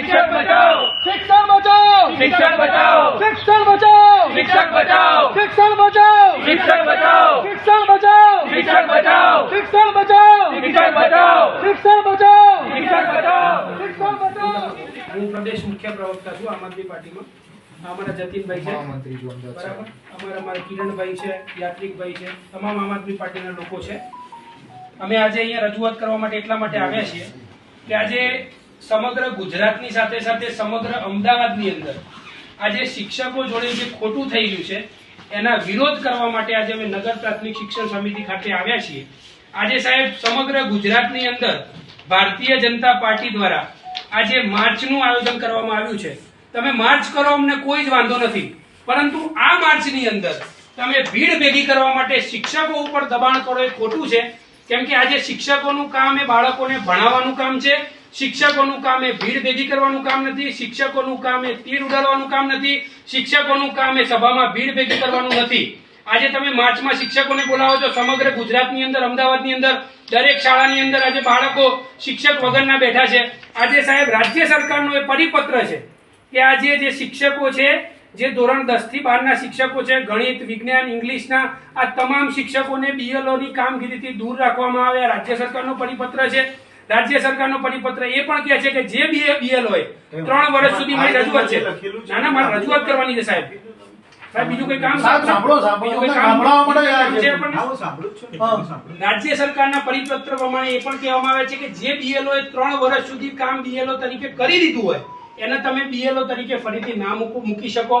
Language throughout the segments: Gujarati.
શિક્ષક બચાવો. શિક્ષણ બચાવો. શિક્ષક બચાવો. શિક્ષણ બચાવો. શિક્ષક બચાવો. શિક્ષણ બચાવો. શિક્ષક બચાવો. શિક્ષણ બચાવો. શિક્ષક બચાવો. શિક્ષણ બચાવો. શિક્ષક બચાવો. શિક્ષણ બચાવો. શિક્ષક બચાવો. શિક્ષણ બચાવો. હું પ્રદેશ મુખ્ય પ્રવક્તા છું આમ આદમી પાર્ટીમાં. અમારા જતીનભાઈ છે. બરાબર. અમારા અમારા કિરણભાઈ છે યાત્રિકભાઈ છે. તમામ આમ આદમી પાર્ટીના લોકો છે. અમે આજે અહીંયા રજૂઆત કરવા માટે એટલા માટે આવ્યા છીએ કે આજે સમગ્ર ગુજરાતની સાથે સાથે સમગ્ર અમદાવાદની અંદર આજે શિક્ષકો જોડે જે ખોટું થઈ ગયું છે, એના વિરોધ કરવા માટે આજે અમે નગર પ્રાથમિક શિક્ષણ સમિતિ ખાતે આવ્યા છીએ. આજે સાહેબ, સમગ્ર ગુજરાતની અંદર ભારતીય જનતા પાર્ટી દ્વારા આજે માર્ચનું આયોજન કરવામાં આવ્યું છે. તમે માર્ચ કરો, અમને કોઈ જ વાંધો નથી. પરંતુ આ માર્ચની અંદર તમે ભીડ ભેગી કરવા માટે શિક્ષકો ઉપર દબાણ કરો એ ખોટું છે. કેમ કે આજે શિક્ષકોનું કામ એ બાળકોને ભણાવવાનું કામ છે. શિક્ષકોનું કામ એ ભીડ ભેગી કરવાનું કામ નથી, શિક્ષકોનું કામ એ તીર ઉડાડવાનું કામ નથી, શિક્ષકોનું કામ એ સભામાં ભીડ ભેગી કરવાનું નથી. આજે તમે માર્ચમાં શિક્ષકોને બોલાવો છો, સમગ્ર ગુજરાતની અંદર, અમદાવાદની અંદર, દરેક શાળાની અંદર આજે બાળકો શિક્ષક વગરના બેઠા છે. આજે સાહેબ, રાજ્ય સરકારનો એ પરિપત્ર છે કે આજે જે શિક્ષકો છે, જે ધોરણ દસથી બારના શિક્ષકો છે, ગણિત, વિજ્ઞાન, ઇંગ્લિશના, આ તમામ શિક્ષકોને બીએલઓની કામગીરીથી દૂર રાખવામાં આવે આ રાજ્ય સરકારનો પરિપત્ર છે. રાજ્ય સરકારનો પરિપત્ર એ પણ કહે છે કે જે બીએલ હોય ત્રણ વર્ષ સુધી મારી રજૂઆત છે. ના ના મારે રજૂઆત કરવાની છે સાહેબ. રાજ્ય સરકારના પરિપત્ર પ્રમાણે એ પણ કહેવામાં આવે છે કે જે બીએલઓ ત્રણ વર્ષ સુધી કામ બીએલઓ તરીકે કરી દીધું હોય એને તમે બીએલઓ તરીકે ફરીથી ના મૂકી શકો.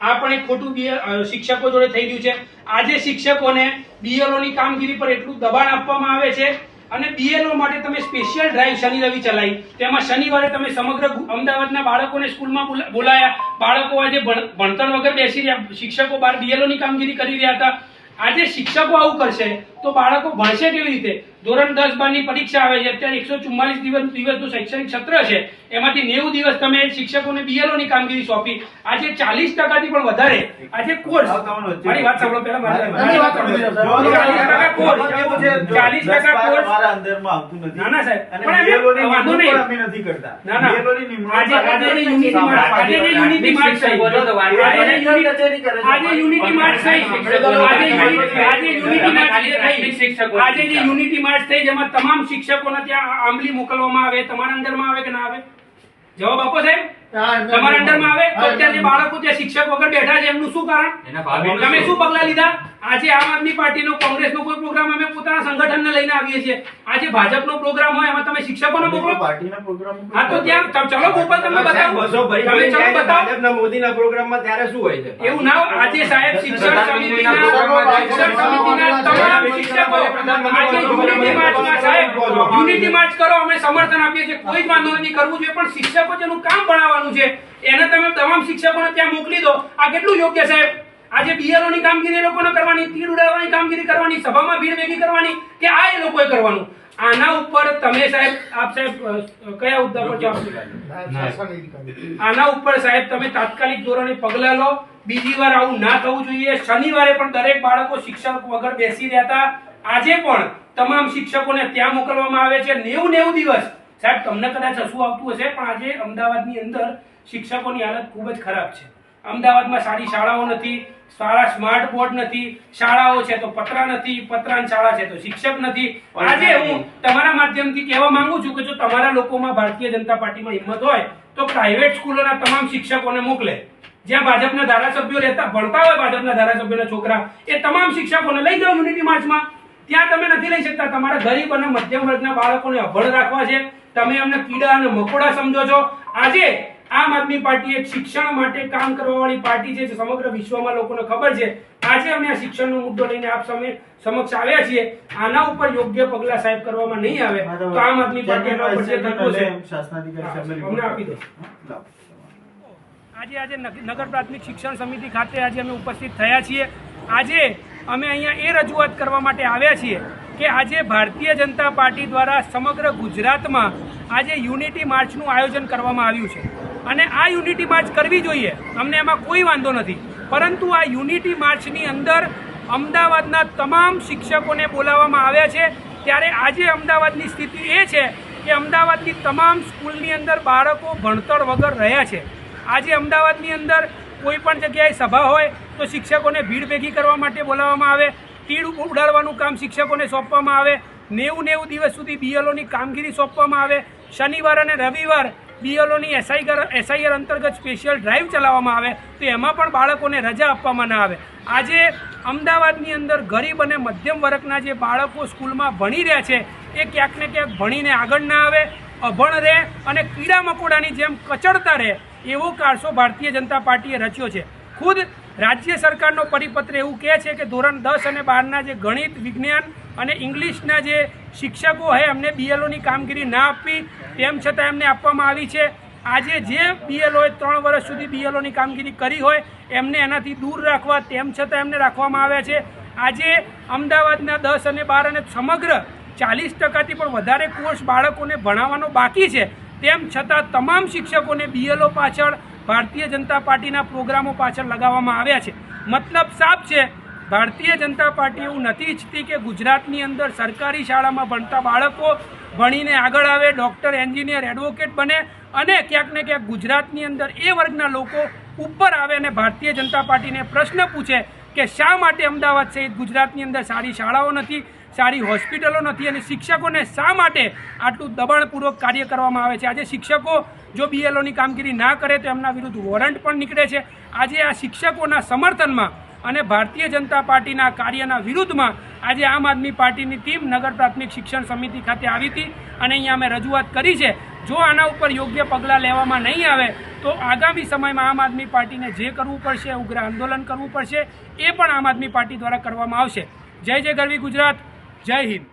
આ પણ એક ખોટું શિક્ષકો જોડે થઈ ગયું છે. આજે શિક્ષકોને બીએલઓ ની કામગીરી પર એટલું દબાણ આપવામાં આવે છે અને બીએલઓ માટે તમે સ્પેશિયલ ડ્રાઈવ શનિ રવિ ચલાવી. તેમાં શનિવારે તમે સમગ્ર અમદાવાદના બાળકોને સ્કૂલમાં બોલાયા. બાળકો આજે ભણ- ભણતર વગર બેસી રહ્યા. શિક્ષકો બહાર બીએલઓની કામગીરી કરી રહ્યા હતા. આજે શિક્ષકો આવું કરશે. તો બાળકો ભણશે કેવી રીતે? ધોરણ દસ બારની પરીક્ષા આવે છે. અત્યારે એકસો ચુમ્માલીસ દિવસ દિવસનું શૈક્ષણિક સત્ર છે. એમાંથી નેવું દિવસ તમે શિક્ષકોને BLO ની કામગીરી સોંપી. આજે ચાલીસ ટકાથી પણ વધારે. આજે કોર્સ મારી વાત સાંભળો પહેલા મારી વાત સાંભળો. ચાલીસ ટકા કોર્સ ચાલીસ ટકા કોર્સ મારા અંદરમાં આવતું નથી. ના, ના, સાહેબ. પણ અમે- BLO ની વાંધો નહીં. પણ અમે નથી કરતા. ના, ના. આજે આજે યુનિટી માર્ક આજે યુનિટી થઈ આજે યુનિટી આજે યુનિટી માર્ચ થઈ આજે યુનિટી થઈ આજે જે યુનિટી માર્ચ થઈ જેમાં તમામ શિક્ષકોને ત્યાં આમલી મોકલવામાં આવે તમારા અંડરમાં આવે કે ના આવે? જવાબ આપો સાહેબ. તમારા અંડરમાં આવે તો અત્યારે બાળકો જે શિક્ષક વગર બેઠા છે એમનું શું કારણ? તમે શું? પગલા લીધા? આજે આમ આદમી પાર્ટીનો કોંગ્રેસનો કોઈ પ્રોગ્રામ અમે પોતાના સંગઠનને લઈને આવીએ છીએ. આજે ભાજપનો પ્રોગ્રામ હોય એમાં તમે શિક્ષકોનો મોકલો પાર્ટીના પ્રોગ્રામ હા તો ત્યાં ચલો ગોપાલ તમે બતાવો. તમે ચલો બતાવો. મોદીના પ્રોગ્રામમાં ત્યારે શું હોય છે? એવું ના હોય. આજે સાહેબ શિક્ષણ સમિતિના શિક્ષણ સમિતિના તમામ શિક્ષકો આજે યુનિટી માર્ચમાં સાહેબ યુનિટી માર્ચ કરો અમે સમર્થન આપીએ છીએ. કોઈ જ વાંધો નથી. કરવું જોઈએ પણ શિક્ષકો જેનું કામ ભણાવવાનું છે? એને તમે તમામ શિક્ષકોને ત્યાં મોકલી દો. આ કેટલું યોગ્ય સાહેબ આજે BLO કામગીરી લોકોને કરવાની, તીડ ઉડાડવાની કામગીરી કરવાની, સભામાં ભીડ ભેગી કરવાની કે આ એ લોકોએ કરવાનું? આના ઉપર તમે સાહેબ, આપ સાહેબ કયા મુદ્દા પર જવાબ આના ઉપર સાહેબ તમે તાત્કાલિક ધોરણે પગલા લો. બીજી વાર આવું ના થવું જોઈએ. શનિવારે પણ દરેક બાળકો શિક્ષક વગર બેસી રહેતા. આજે પણ તમામ શિક્ષકોને ત્યાં મોકલવામાં આવે છે. નેવું નેવું દિવસ સાહેબ તમને કદાચ હસવું આવતું હશે પણ આજે અમદાવાદની અંદર શિક્ષકોની હાલત ખૂબ જ ખરાબ છે. અમદાવાદમાં સારી શાળાઓ નથી સારા સ્માર્ટ બોર્ડ નથી શાળાઓ છે તો પતરા નથી પતરાની શાળા છે તો શિક્ષક નથી. આજે હું તમારા માધ્યમથી કહેવા માંગુ છું કે જો તમારા લોકોમાં ભારતીય જનતા પાર્ટીમાં હિંમત હોય તો પ્રાઇવેટ સ્કૂલોના તમામ શિક્ષકોને મોકલે. જ્યાં ભાજપના ધારાસભ્યો રહેતા ભણતા હોય ભાજપના ધારાસભ્યોના છોકરા એ તમામ શિક્ષકોને લઈ જાઓ યુનિટી માર્ચમાં ત્યાં તમે નથી લઈ શકતા. તમારા ગરીબ અને મધ્યમ વર્ગના બાળકોને અભણ રાખવા છે. તમે એમને કીડા અને મકોડા સમજો છો. આજે આમ આદમી પાર્ટી એક શિક્ષણ માટે કામ કરવા વાળી પાર્ટી છે જે સમગ્ર વિશ્વમાં લોકોને ખબર છે. આજે અમે આ શિક્ષણનો મુદ્દો લઈને આપ સામે સમક્ષ આવ્યા છીએ. આના ઉપર યોગ્ય પગલા સાહેબ કરવામાં નહીં આવે તો આમ આદમી પાર્ટી એના ઉપર જે થતું છે અમને આપી દો. આજે આજે નગર પ્રાથમિક શિક્ષણ સમિતિ ખાતે આજે અમે ઉપસ્થિત થયા છીએ. આજે અમે અહીંયા એ રજૂઆત કરવા માટે આવ્યા છીએ કે આજે ભારતીય જનતા પાર્ટી દ્વારા સમગ્ર ગુજરાતમાં આજે યુનિટી માર્ચનું આયોજન કરવામાં આવ્યું છે. અને આ યુનિટી માર્ચ કરવી જોઈએ, અમને એમાં કોઈ વાંધો નથી. પરંતુ આ યુનિટી માર્ચની અંદર અમદાવાદના તમામ શિક્ષકોને બોલાવવામાં આવ્યા છે. ત્યારે આજે અમદાવાદની સ્થિતિ એ છે કે અમદાવાદની તમામ સ્કૂલની અંદર બાળકો ભણતર વગર રહ્યા છે. આજે અમદાવાદની અંદર કોઈ પણ જગ્યાએ સભા હોય તો શિક્ષકોને ભીડ ભેગી કરવા માટે બોલાવવામાં આવે, તીડ ઉડાડવાનું કામ શિક્ષકોને સોંપવામાં આવે, નેવું નેવું દિવસ સુધી બીએલઓની કામગીરી સોંપવામાં આવે, શનિવાર અને રવિવાર બીએલઓની એસઆઈ એસઆઈઆર અંતર્ગત સ્પેશિયલ ડ્રાઈવ ચલાવવામાં આવે, તો એમાં પણ બાળકોને રજા આપવામાં ના આવે. આજે અમદાવાદની અંદર ગરીબ અને મધ્યમ વર્ગના જે બાળકો સ્કૂલમાં ભણી રહ્યા છે, એ ક્યાંક ને ક્યાંક ભણીને આગળ ના આવે, અભણ રહે અને કીડા મકોડાની જેમ કચડતા રહે. એવો કારસો ભારતીય જનતા પાર્ટીએ રચ્યો છે. ખુદ રાજ્ય સરકારનો પરિપત્ર એવું કહે છે કે ધોરણ દસ અને બારના જે ગણિત, વિજ્ઞાન અને ઇંગ્લિશના જે શિક્ષકો હોય એમને બીએલઓની કામગીરી ના આપવી, તેમ છતાં એમને આપવામાં આવી છે. આજે જે બીએલઓએ ત્રણ વર્ષ સુધી બીએલઓની કામગીરી કરી હોય, એમને એનાથી દૂર રાખવા, તેમ છતાં એમને રાખવામાં આવ્યા છે. આજે અમદાવાદના દસ અને બાર અને સમગ્ર ચાલીસ ટકાથી પણ વધારે કોર્સ બાળકોને ભણાવવાનો બાકી છે. તેમ છતાં તમામ શિક્ષકોને બીએલઓ પાછળ, ભારતીય જનતા પાર્ટીના પ્રોગ્રામો પાછળ લગાવવામાં આવ્યા છે. મતલબ સાફ છે, ભારતીય જનતા પાર્ટી એવું નથી ઈચ્છતી કે ગુજરાતની અંદર સરકારી શાળામાં ભણતા બાળકો ભણીને આગળ આવે, ડૉક્ટર, એન્જિનિયર, એડવોકેટ બને અને ક્યાંક ને ક્યાંક ગુજરાતની અંદર એ વર્ગના લોકો ઉપર આવે અને ભારતીય જનતા પાર્ટીને પ્રશ્ન પૂછે કે શા માટે અમદાવાદ સહિત ગુજરાતની અંદર સારી શાળાઓ નથી, સારી હોસ્પિટલો નથી અને શિક્ષકોને શા માટે આટલું દબાણપૂર્વક કાર્ય કરવામાં આવે છે? આજે શિક્ષકો જો બીએલઓની કામગીરી ના કરે તો એમના વિરુદ્ધ વોરંટ પણ નીકળે છે. આજે આ શિક્ષકોના સમર્થનમાં અને ભારતીય જનતા પાર્ટીના કાર્યના વિરુદ્ધમાં આજે આમ આદમી પાર્ટીની ટીમ નગર પ્રાથમિક શિક્ષણ સમિતિ ખાતે આવી હતી અને અહીંયા અમે રજૂઆત કરી છે. જો આના ઉપર યોગ્ય પગલાં લેવામાં નહીં આવે, તો આગામી સમયમાં આમ આદમી પાર્ટીને જે કરવું પડશે, ઉગ્ર આંદોલન કરવું પડશે, એ પણ આમ આદમી પાર્ટી દ્વારા કરવામાં આવશે. જય જય ગરવી ગુજરાત, જય હિન્દ.